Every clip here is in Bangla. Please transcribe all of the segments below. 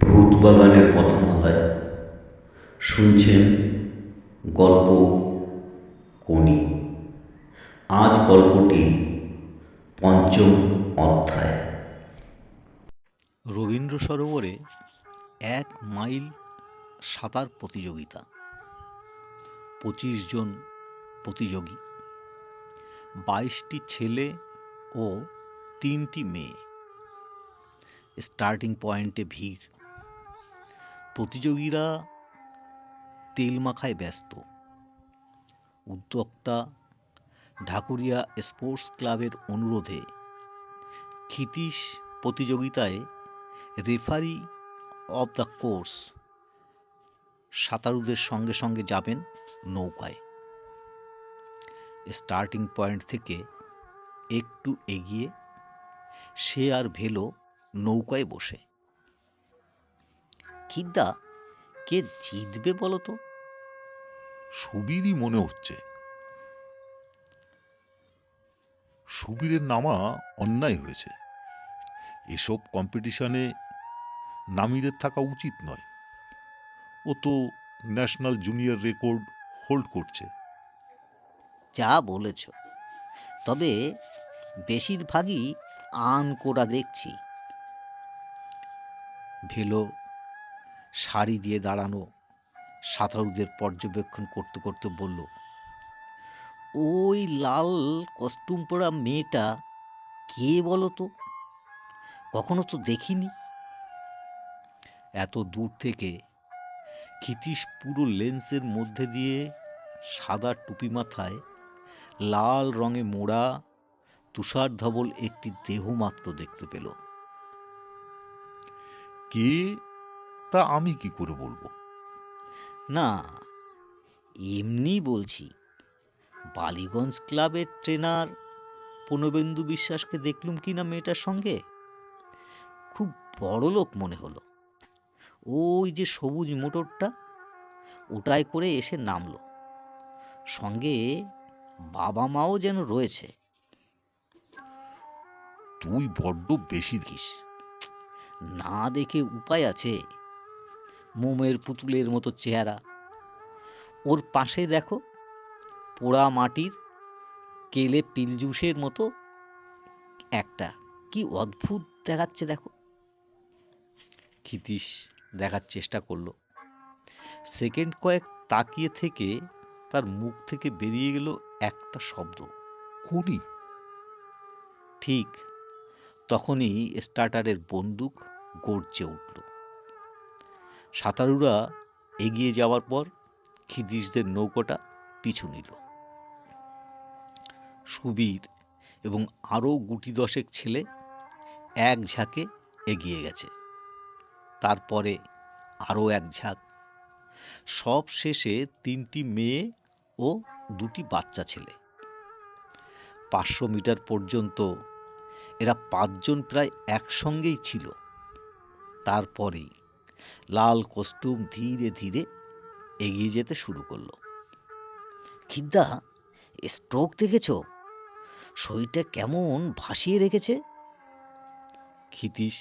ভূত বাগানের প্রথম পথমালায় শুনছেন গল্প কোনি আজ গল্পটি পঞ্চম অধ্যায়। রবীন্দ্র সরোবরে এক মাইল সাঁতার প্রতিযোগিতা। পঁচিশ জন প্রতিযোগী। বাইশটি ছেলে ও তিনটি মেয়ে। স্টার্টিং পয়েন্টে ভিড়। প্রতিযোগীরা তেল মাখায় ব্যস্ত। উদ্যোক্তা ঢাকুরিয়া স্পোর্টস ক্লাবের অনুরোধে ক্ষিতীশ প্রতিযোগিতায় রেফারি অব দ্য কোর্স সাঁতারুদের সঙ্গে সঙ্গে যাবেন নৌকায়। স্টার্টিং পয়েন্ট থেকে একটু এগিয়ে সে আর ভেলো নৌকায় বসে। খিদ্দা কে জিতবে বলো তো সুবীরই মনে হচ্ছে। সুবীরের নামা অন্যায় হয়েছে। এসব কম্পিটিশনে নামীদের থাকা উচিত নয়। ও তো ন্যাশনাল জুনিয়র রেকর্ড হোল্ড করছে। যা বলেছ। তবে বেশিরভাগই আন কোরা দেখছি। ভেলো শাড়ি দিয়ে দাঁড়ানো সাঁতারুদের পর্যবেক্ষণ করতে করতে বলল, ওই লাল কস্টিউম পরা মেয়েটা কে বলো তো? কখনো তো দেখিনি? এত দূর থেকে ক্ষিতীশ পুরো লেন্সের মধ্যে দিয়ে সাদা টুপি মাথায় লাল রঙে মোড়া তুষার ধবল একটি দেহ মাত্র দেখতে পেল। কে তা আমি কি করে বলব? না এমনি বলছি। বালিগঞ্জ ক্লাবের ট্রেনার পূর্ণবেন্দু বিশ্বাসকে দেখলুম কি না মেয়েটার সঙ্গে? খুব বড় লোক মনে হলো। ওই যে সবুজ মোটরটা ওটাই করে এসে নামলো। সঙ্গে বাবা মাও যেন রয়েছে। তুই বড্ড বেশি দিস না দেখে উপায় আছে। মোমের পুতুলের মতো চেহারা। ওর পাশে দেখো, পোড়া মাটির কেলে পিলজুসের মতো একটা। কি অদ্ভুত দেখাচ্ছে দেখো। ক্ষিতীশ দেখার চেষ্টা করল। সেকেন্ড কয়েক তাকিয়ে থেকে তার মুখ থেকে বেরিয়ে গেল একটা শব্দ। কোনি ঠিক তখনই স্টার্টারের বন্দুক গর্জে উঠল। সাঁতারুরা এগিয়ে যাওয়ার পর খিদিসদের নৌকোটা পিছু নিল। সুবীর এবং আরও গুটি দশেক ছেলে এক ঝাঁকে এগিয়ে গেছে। তারপরে আরও এক ঝাঁক। সব শেষে তিনটি মেয়ে ও দুটি বাচ্চা ছেলে। পাঁচশো মিটার পর্যন্ত এরা পাঁচজন প্রায় একসঙ্গেই ছিল। তারপরেই লাল কস্টিউম ধীরে ধীরে এগিয়ে যেতে শুরু করল। খিদ্দা স্ট্রোক দেখেছ? শরীরটা কেমন ভাসিয়ে রেখেছে? ক্ষিতীশ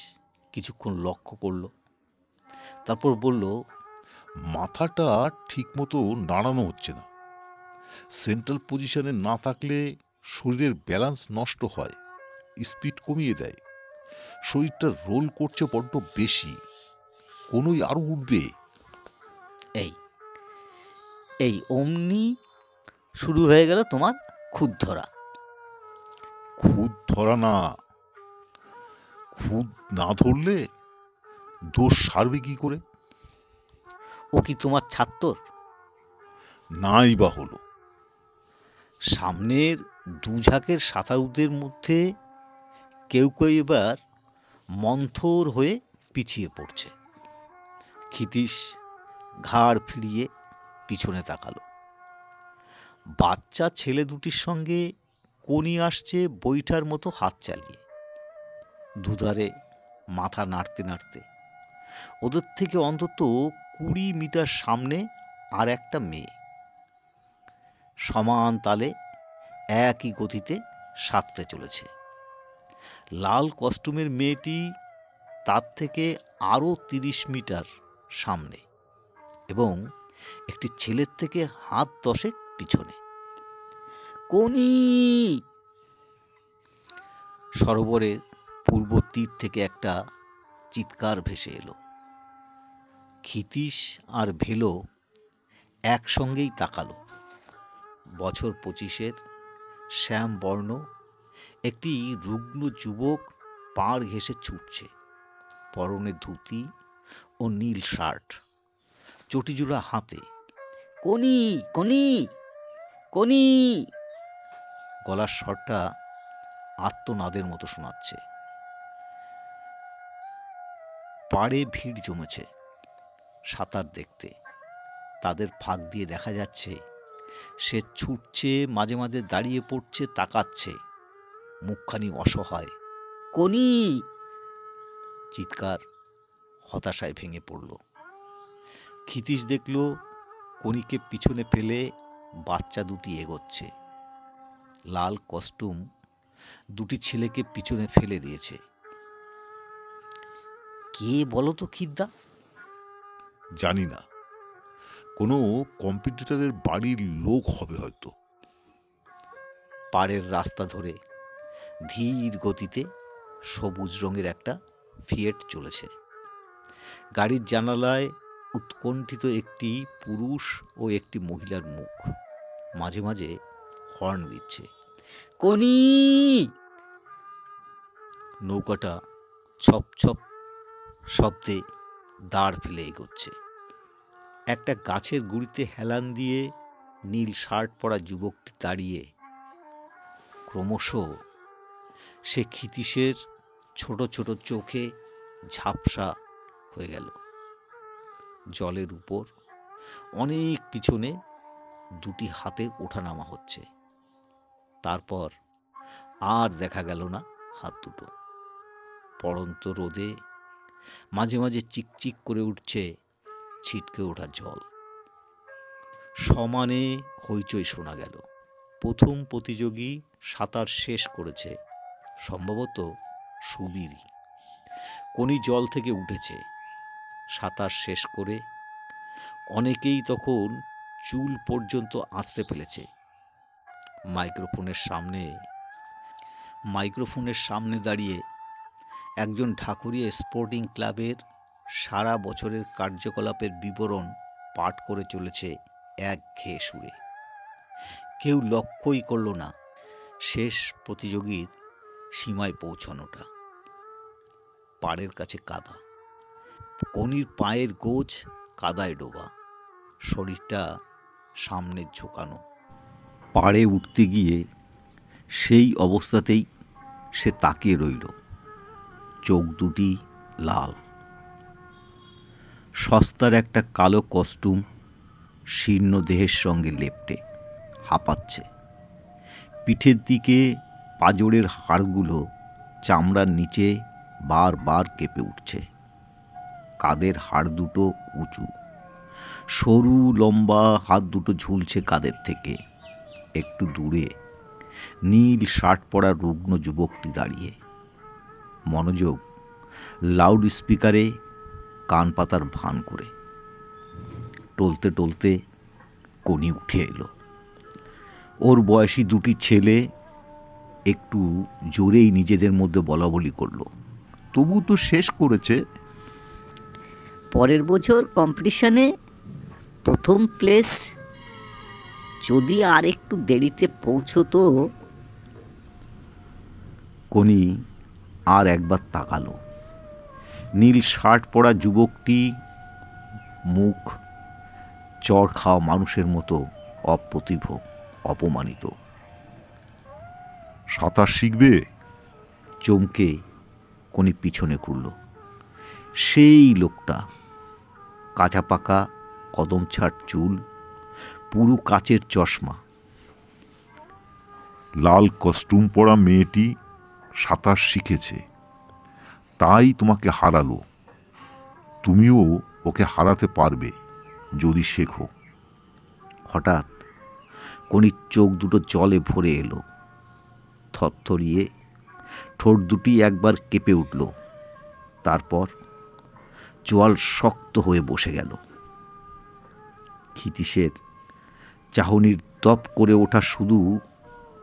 কিছুক্ষণ লক্ষ্য করল, তারপর বলল, মাথাটা ঠিক মতো নাড়ানো হচ্ছে না। সেন্ট্রাল পজিশনে না থাকলে শরীরের ব্যালেন্স নষ্ট হয় স্পিড কমিয়ে দেয়। শরীরটা রোল করছে বড্ড বেশি। কোনোই আরও উঠবে। এই এই অমনি শুরু হয়ে গেল তোমার খুদ ধরা। খুদ ধরা না। খুদ না ধরলে দোষ সারবে কি করে? ও কি তোমার ছাত্তর? নাই বা হলো। সামনের দুঝাঁকের সাঁতারুদের মধ্যে কেউ কেউ এবার মন্থর হয়ে পিছিয়ে পড়ছে। ক্ষিতীশ ঘাড় ফিরিয়ে পিছনে তাকালো। বাচ্চা ছেলে দুটির সঙ্গে কোনি আসছে বইটার মতো হাত চালিয়ে। দুধারে মাথা নাড়তে নাড়তে। ওদের থেকে অন্তত কুড়ি মিটার সামনে আর একটা মেয়ে। সমান তালে একই গতিতে সাঁতরে চলেছে। লাল কস্টিউমের মেয়েটি তার থেকে আরও তিরিশ মিটার সামনে এবং একটি ছেলের থেকে হাত দশেক পিছনে। কোনি! সরোবরের পূর্ব তীর থেকে একটা চিৎকার ভেসে এলো। ক্ষিতীশ আর ভেলো একসঙ্গেই তাকালো। বছর পঁচিশের শ্যাম বর্ণ একটি রুগ্ন যুবক পাড় ঘেঁষে ছুটছে। পরনে ধুতি ও নীল শার্ট। চটিজোড়া হাতে। কোনি কোনি কোনি গলার স্বরটা আত্মনাদের মতো শোনাচ্ছে। পাড়ে ভিড় জমেছে সাঁতার দেখতে। তাদের ফাঁক দিয়ে দেখা যাচ্ছে সে ছুটছে মাঝে মাঝে দাঁড়িয়ে পড়ছে তাকাচ্ছে। মুখখানি অসহায়। কোনি চিৎকার। হতাশায় ভেঙে পড়ল। ক্ষিতীশ দেখল কণিকে পিছনে ফেলে বাচ্চা দুটি এগোচ্ছে। লাল কস্টিউম দুটি ছেলেকে পিছনে ফেলে দিয়েছে। কে বলো তো খিদ্দা? জানি না। কোনো কম্পিটিটরের বাড়ির লোক হবে হয়তো। পাড়ের রাস্তা ধরে ধীর গতিতে সবুজ রঙের একটা ফিয়েট চলেছে। গাড়ির জানালায় উৎকণ্ঠিত একটি পুরুষ ও একটি মহিলার মুখ। মাঝে মাঝে হর্ন দিচ্ছে। কোনি! নৌকাটা ছপ ছপ শব্দে দাঁড় ফেলে এগোচ্ছে। একটা গাছের গুড়িতে হেলান দিয়ে নীল শার্ট পরা যুবকটি দাঁড়িয়ে ক্রমশ সে ক্ষিতীশের ছোট ছোট চোখে ঝাপসা হয়ে গেল। জলের উপর অনেক পিছনে দুটি হাতের ওঠানামা হচ্ছে। তারপর আর দেখা গেল না হাত দুটো। পড়ন্ত রোদে মাঝে মাঝে চিকচিক করে উঠছে ছিটকে ওঠা জল। সমানে হইচই শোনা গেল। প্রথম প্রতিযোগী সাঁতার শেষ করেছে, সম্ভবত সুবীরই। কোনি জল থেকে উঠেছে। সাঁতার শেষ করে অনেকেই তখন চুল পর্যন্ত আঁচড়ে ফেলেছে। মাইক্রোফোনের সামনে মাইক্রোফোনের সামনে দাঁড়িয়ে একজন ঢাকুরিয়া স্পোর্টিং ক্লাবের সারা বছরের কার্যকলাপের বিবরণ পাঠ করে চলেছে এক ঘেয়ে সুরে। কেউ লক্ষ্যই করল না শেষ প্রতিযোগীর সীমায় পৌঁছানোটা। পাড়ের কাছে কাদা। কনির পায়ের গোছ, কাদায় ডোবা। শরীরটা সামনে ঝোঁকানো। পাড়ে উঠতে গিয়ে সেই অবস্থাতেই সে তাকিয়ে রইল। চোখ দুটি লাল। সস্তার একটা কালো কস্টিউম শীর্ণ দেহের সঙ্গে লেপটে, হাঁপাচ্ছে। পিঠের দিকে পাজরের হাড়গুলো চামড়ার নিচে বারবার কেঁপে উঠছে। কাদের হাড় দুটো উঁচু। সরু, লম্বা হাত দুটো ঝুলছে কাদের থেকে। একটু দূরে, নীল শার্ট পরা রুগ্ন যুবকটি দাঁড়িয়ে। মনোযোগ লাউড স্পিকারে কান পাতার ভান করে। টলতে টলতে কনি উঠে এলো। ওর বয়সী দুটি ছেলে একটু জোরেই নিজেদের মধ্যে বলা বলি করল। তবু তো শেষ করেছে। পরের বছর কম্পিটিশনে প্রথম প্লেস যদি আর একটু দেরিতে পৌঁছতো কনি আর একবার তাকালো। নীল শার্ট পরা যুবকটি মুখ চড় খাওয়া মানুষের মতো অপ্রতিভ অপমানিত। সাঁতার শিখবে? চমকে কোনি পিছনে ঘুরল। সেই লোকটা কাঁচা পাকা কদম ছাট চুল পুরু কাচের চশমা। লাল কস্টিউম পরা মেয়েটি সাঁতার শিখেছে। তাই তোমাকে হারালো। তুমিও ওকে হারাতে পারবে যদি শেখো। হঠাৎ কনির চোখ দুটো জলে ভরে এলো। থরথরিয়ে ঠোঁট দুটি একবার কেঁপে উঠল। তারপর চোয়াল শক্ত হয়ে বসে গেল। ক্ষিতীশের চাহনির তপ করে ওঠা শুধু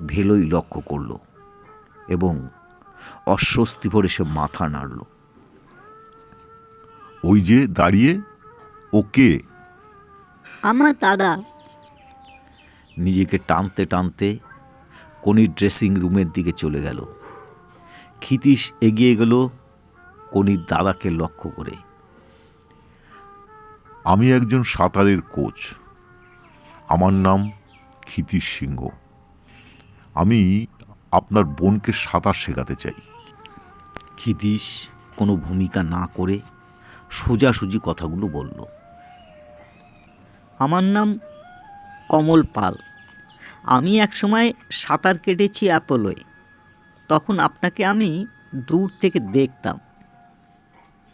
ভেলোই লক্ষ্য করল এবং অস্বস্তি ভরে সে মাথা নাড়ল। ওই যে দাঁড়িয়ে ওকে আমার দাদা। নিজেকে টানতে টানতে কনির ড্রেসিং রুমের দিকে চলে গেল। ক্ষিতীশ এগিয়ে গেল কনির দাদাকে লক্ষ্য করে। আমি একজন সাঁতারের কোচ। আমার নাম ক্ষিতীশ সিংহ। আমি আপনার বোনকে সাঁতার শেখাতে চাই। ক্ষিতীশ কোনো ভূমিকা না করে সোজাসুজি কথাগুলো বলল। আমার নাম কমল পাল। আমি একসময় সাঁতার কেটেছি অ্যাপোলোয়। তখন আপনাকে আমি দূর থেকে দেখতাম।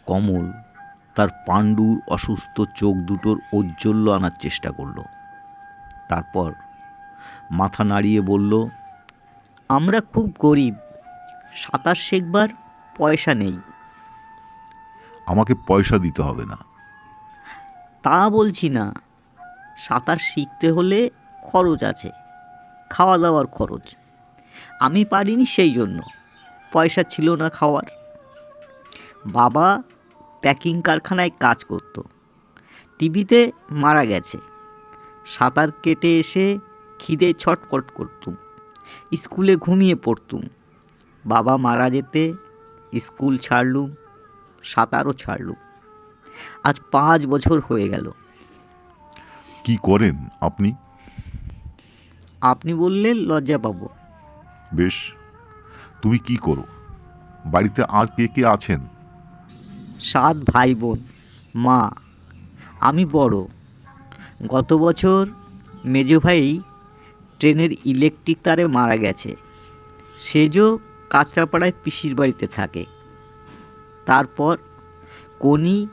কমল তার পাণ্ডুর অসুস্থ চোখ দুটোর ঔজ্জ্বল্য আনার চেষ্টা করল। তারপর মাথা নাড়িয়ে বলল আমরা খুব গরিব সাঁতার শেখবার পয়সা নেই। আমাকে পয়সা দিতে হবে না। তা বলছি না সাঁতার শিখতে হলে খরচ আছে খাওয়া দাওয়ার খরচ। আমি পারিনি সেই জন্য পয়সা ছিল না খাওয়ার। বাবা প্যাকিং কারখানায় কাজ করতো। টিভিতে মারা গেছে। সাঁতার কেটে এসে খিদে ছটকট করতুম। স্কুলে ঘুমিয়ে পড়তুম। বাবা মারা যেতে স্কুল ছাড়লুম সাঁতারও ছাড়লুম। আজ পাঁচ বছর হয়ে গেল। কি করেন আপনি? আপনি বললে লজ্জা পাবো। বেশ তুমি কি করো? বাড়িতে আর কে কে আছেন? সাত ভাই বোন মা, আমি বড়। গত বছর মেজো ভাই ট্রেনের ইলেকট্রিক তারে মারা গেছে। সেজো কাঁচরাপাড়ায় পিসির বাড়িতে থাকে। তারপর কনি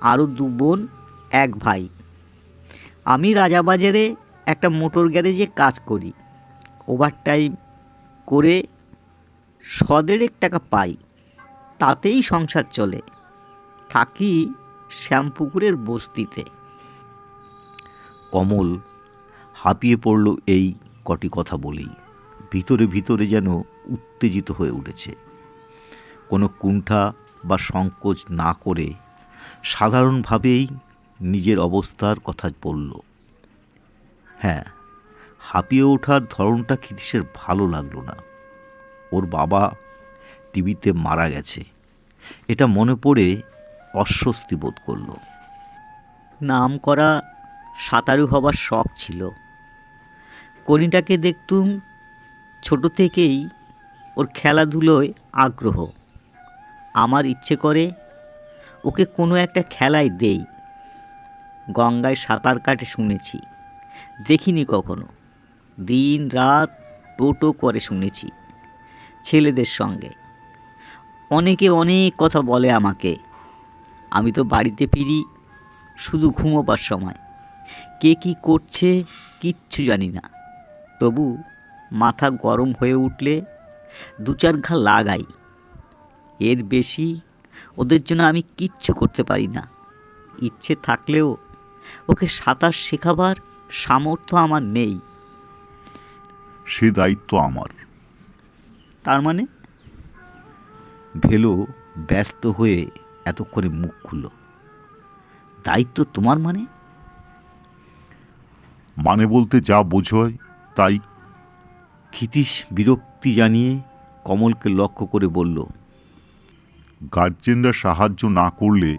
আরও দু বোন, এক ভাই। আমি রাজাবাজারে একটা মোটর গ্যারেজে কাজ করি। ওভারটাইম করে সদেড়েক টাকা পাই। তাতেই সংসার চলে। থাকি শ্যামপুকুরের বস্তিতে। কমল হাঁপিয়ে পড়ল এই কটি কথা বলেই। ভিতরে ভিতরে যেন উত্তেজিত হয়ে উঠেছে। কোনো কুণ্ঠা বা সংকোচ না করে সাধারণভাবেই নিজের অবস্থার কথা বলল। হ্যাঁ হাঁপিয়ে ওঠার ধরনটা ক্ষিতীশের ভালো লাগল না। ওর বাবা টিভিতে মারা গেছে। এটা মনে পড়ে অস্বস্তি বোধ করল। নাম করা সাঁতারু হবার শখ ছিল। কনিটাকে দেখতুম ছোট থেকেই ওর খেলাধুলোয় আগ্রহ। আমার ইচ্ছে করে ওকে কোনো একটা খেলায় দেই। গঙ্গায় সাঁতার কাটে শুনেছি। দেখিনি কখনো। দিন রাত টোটো করে শুনেছি ছেলেদের সঙ্গে। অনেকে অনেক কথা বলে আমাকে। আমি তো বাড়িতে ফিরি শুধু ঘুমোবার সময়। কে কি করছে কিচ্ছু জানি না। তবু মাথা গরম হয়ে উঠলে দু চার ঘা লাগাই। এর বেশি ওদের জন্য আমি কিচ্ছু করতে পারি না। ইচ্ছে থাকলেও ওকে সাঁতার শেখাবার সামর্থ্য আমার নেই। সে দায়িত্ব আমার। তার মানে? ভেলো ব্যস্ত হয়ে এতক্ষণে মুখ খুলল। দায়িত্ব তোমার মানে? মানে বলতে যা বোঝয় তাই। ক্ষিতীশ বিরক্তি জানিয়ে কমলকে লক্ষ্য করে বলল গার্জেনরা সাহায্য না করলে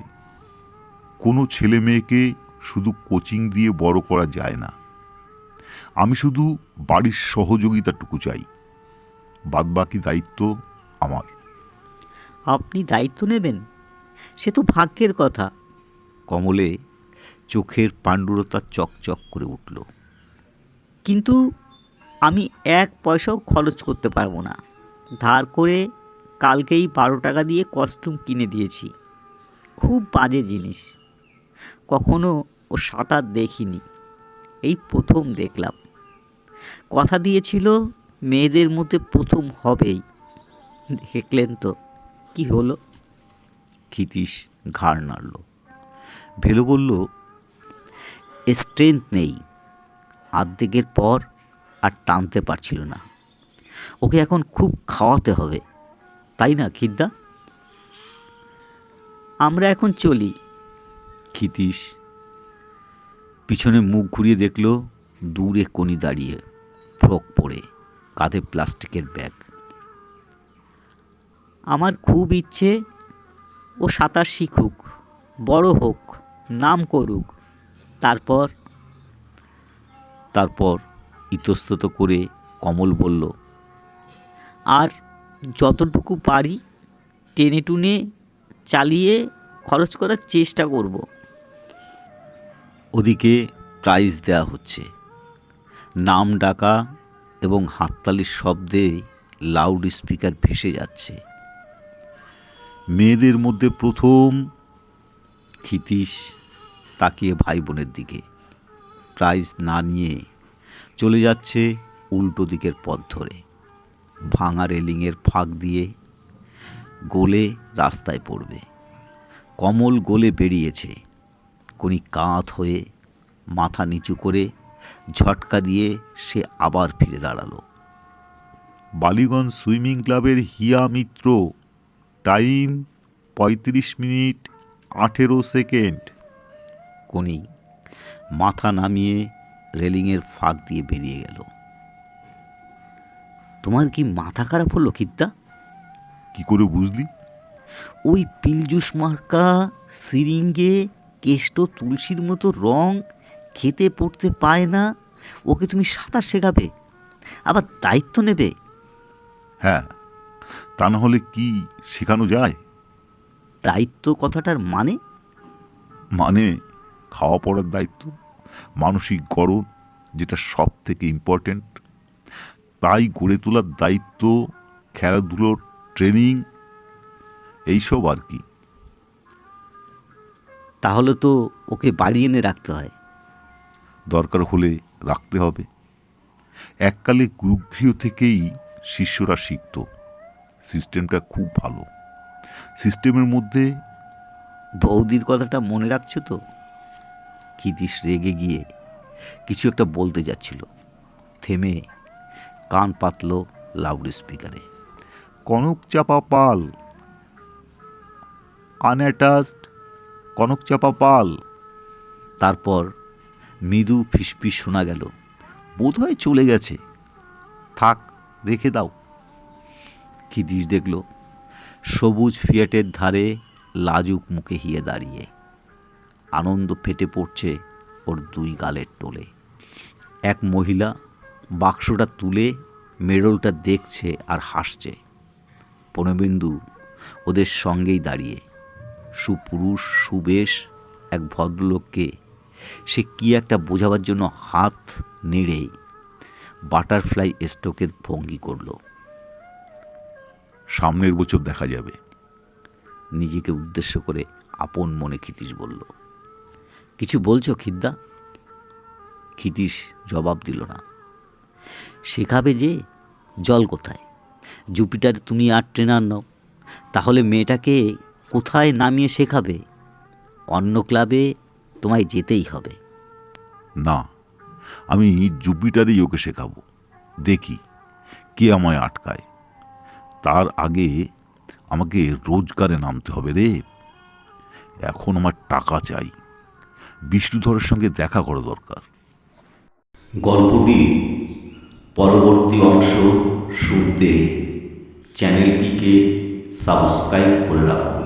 কোনো ছেলে মেয়েকে শুধু কোচিং দিয়ে বড় করা যায় না। আমি শুধু বাড়ির সহযোগিতাটুকু চাই। বাদবাকি দায়িত্ব আমার। আপনি দায়িত্ব নেবেন? সে তো ভাগ্যের কথা। কমলে চোখের পাণ্ডুরতা চকচক করে উঠল। কিন্তু আমি এক পয়সাও খরচ করতে পারব না। ধার করে কালকেই বারো টাকা দিয়ে কস্টিউম কিনে দিয়েছি। খুব বাজে জিনিস। কখনো ও সাঁতার দেখিনি। এই প্রথম দেখলাম। কথা দিয়েছিল মেয়েদের মধ্যে প্রথম হবেই। দেখলেন তো কি হলো? ক্ষিতীশ ঘাড় নাড়ল। ভেলো বলল স্ট্রেংথ নেই। আর্ধেকের পর আর টানতে পারছিল না। ওকে এখন খুব খাওয়াতে হবে তাই না খিদ্দা? আমরা এখন চলি। ক্ষিতীশ পিছনে মুখ ঘুরিয়ে দেখল দূরে কোনি দাঁড়িয়ে ফ্রক পরে কাঁধে প্লাস্টিকের ব্যাগ আমার খুব ইচ্ছে ও সাঁতার শিখুক বড় হোক নাম করুক। তারপর? তারপর ইতস্তত করে কমল বলল আর যতটুকু পারি টেনে টুনে চালিয়ে খরচ করার চেষ্টা করব। ওদিকে প্রাইজ দেওয়া হচ্ছে। নাম ডাকা এবং হাততালির শব্দে লাউড স্পিকার ভেসে যাচ্ছে। মেয়েদের মধ্যে প্রথম ক্ষিতীশ তাকিয়ে ভাই বোনের দিকে। প্রাইজ না নিয়ে চলে যাচ্ছে উল্টো দিকের পথ ধরে। ভাঙা রেলিংয়ের ফাঁক দিয়ে গোলে রাস্তায় পড়বে। কমল গোলে বেরিয়েছে কোনি কাঁধ হয়ে মাথা নিচু করে ঝটকা দিয়ে সে আবার ফিরে দাঁড়াল। বালিগঞ্জ সুইমিং ক্লাবের হিয়া মিত্র টাইম পঁয়ত্রিশ মিনিট আঠেরো সেকেন্ড। কোনি মাথা নামিয়ে রেলিংয়ের ফাঁক দিয়ে বেরিয়ে গেল। তোমার কি মাথা খারাপ হলো খিদ্দা কি করে বুঝলি? ওই পিলজুস মার্কা সিরিঙ্গে কেষ্ট তুলসীর মতো রং খেতে পড়তে পায় না ওকে তুমি সাঁতার শেখাবে আবার দায়িত্ব নেবে। হ্যাঁ তা না হলে কি শেখানো যায়? দায়িত্ব কথাটার মানে? মানে খাওয়া পড়ার দায়িত্ব মানসিক গড়ন যেটা সব থেকে ইম্পর্ট্যান্ট তাই গড়ে তোলার দায়িত্ব খেলাধুলোর ট্রেনিং এইসব আর কি। তাহলে তো ওকে বাড়ি এনে রাখতে হয়। দরকার হলে রাখতে হবে। এককালে গুরুগৃহ থেকেই শিষ্যরা শিখত। সিস্টেমটা খুব ভালো। সিস্টেমের মধ্যে বৌদির কথাটা মনে রাখছো তো? ক্ষিতীশ রেগে গিয়ে কিছু একটা বলতে যাচ্ছিল। থেমে কান পাতল লাউড স্পিকারে কনক চাপা পাল। আনঅ্যাটাচড কনক চাপা পাল। তারপর মৃদু ফিসফিস শোনা গেল। বোধহয় চলে গেছে। থাক, রেখে দাও। ক্ষিতীশ দেখল, সবুজ ফিয়াটের ধারে লাজুক মুখে হিয়ে দাঁড়িয়ে। আনন্দ ফেটে পড়ছে ওর দুই গালের টোলে। এক মহিলা বাক্সটা তুলে মেডলটা দেখছে আর হাসছে। পনবিন্দু ওদের সঙ্গেই দাঁড়িয়ে। সুপুরুষ, সুবেশ এক ভদ্রলোককে সে কি একটা বোঝাবার জন্য হাত নেড়ে বাটারফ্লাই স্ট্রোকের ভঙ্গি করল। সামনের বছর দেখা যাবে। নিজেকে উদ্দেশ্য করে আপন মনে ক্ষিতীশ বলল, কিছু বলছো খিদ্দা? ক্ষিতীশ জবাব দিল না। শেখাবে যে জল কোথায়? জুপিটার তুমি আর ট্রেনার নও। তাহলে মেয়েটাকে কোথায় নামিয়ে শেখাবে? অন্য ক্লাবে তোমায় যেতেই হবে। না, আমি জুপিটারেই ওকে শেখাবো। দেখি কে আমায় আটকায়। তার আগে আমাকে রোজগারে নামতে হবে রে। এখন আমার টাকা চাই। বিষ্ণুধরের সঙ্গে দেখা করা দরকার। গল্পটি পরবর্তী অংশ শুনতে চ্যানেলটিকে সাবস্ক্রাইব করে রাখুন।